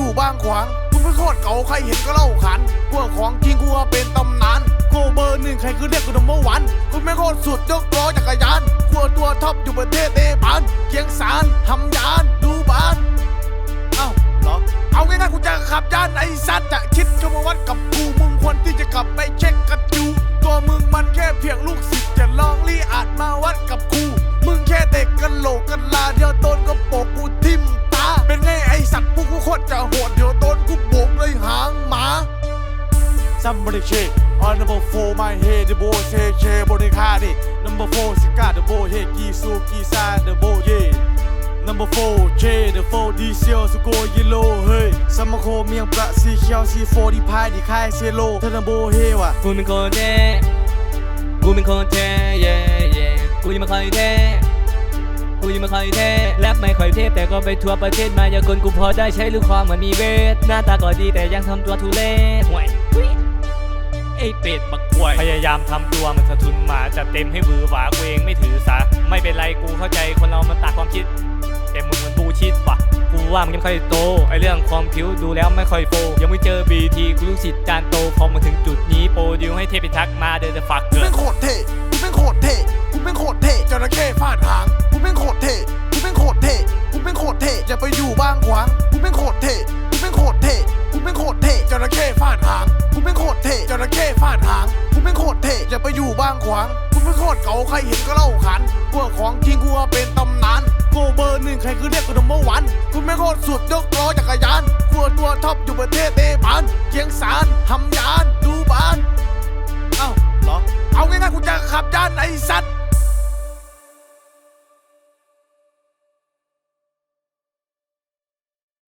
อยู่บ้างขวางกูเป็นโคตรเก่าใครเห็นก็เล่าขันพวกของจริงกูเป็นตำนานกูเบอร์หนึ่งใครคือเรียกกูดัมเบอร์วันคุณไม่โคตรสุดยกล้อจักรยานขั้วตัวท็อปอยู่ประเทศเนปาลเกียงสารทำยานดูบานเอ้าเหรอเอาง่ายๆกูจะขับยานไอ้สัตว์จะ Somebody shake on number four my head the boy say che บนในค่าดิ number four สกัด the boy head กีซูกีซา the boy yeah number four J the four ดีเซลสโกยโลเฮ้ยสมโคเมียงประสีเขียวสีโฟดีพายดีค่ายเซโลเธอ number เฮว่ะกูเป็นคนเท่กูเป็นคนเท่เย่เย่กูยังไม่ค่อยเท่กูยังไม่ค่อยเท่แรปไม่ค่อยเท่แต่ก็ไปทั่วประเทศมายากลกูพอได้ใช้หรือความเหมือนมีเวท หน้าตาก็ดีแต่ยังทำตัวทุเรศห่วย ไอ้เป็ดบักกล้วยพยายามทำตัวมันสะทุนหมาจะเต็มให้บือหวากูเองไม่ถือสา ไม่เป็นไรกูเข้าใจคนเรามันต่างความคิด แต่มึงมันบูชิดว่ะกูว่ามันยังไม่ค่อยโตไอเรื่องความผิวดูแล้วไม่ค่อยโฟยังไม่เจอบีทีกูลูกศิษย์จานโตพอมาถึงจุดนี้โปรดิวให้เทพไปทักมาเดินจะฝักกูเกิเป็นนโคตรเท่กูเป็นโคตรเท่กูเป็นโคตรเท่จระเข้ฟาดหางกูเป็นโคตรเท่กูเป็นโคตรเท่กูเป็นโคตรเท่อย่าไปอยู่บางขวางกูเป็นโคตรเท่กูเป็นโคตรเท่กูเป็นโคตรเท่จระเขู้ไม่โคตรเก่าใครเห็นก็เล่าขันกลัวของจริงกลัวเป็นตำนานกูเบอร์หนึ่งใครคือเรียกกูนเมื่อวันคุณไม่โคตรสุดยกล้อจักรยานกูตัวท็อปอยู่ประเทศเดบานเกียงสารหำยานดูบานเอ้าเหรอเอาง่ายๆคุณจะขับยานไอสัตว์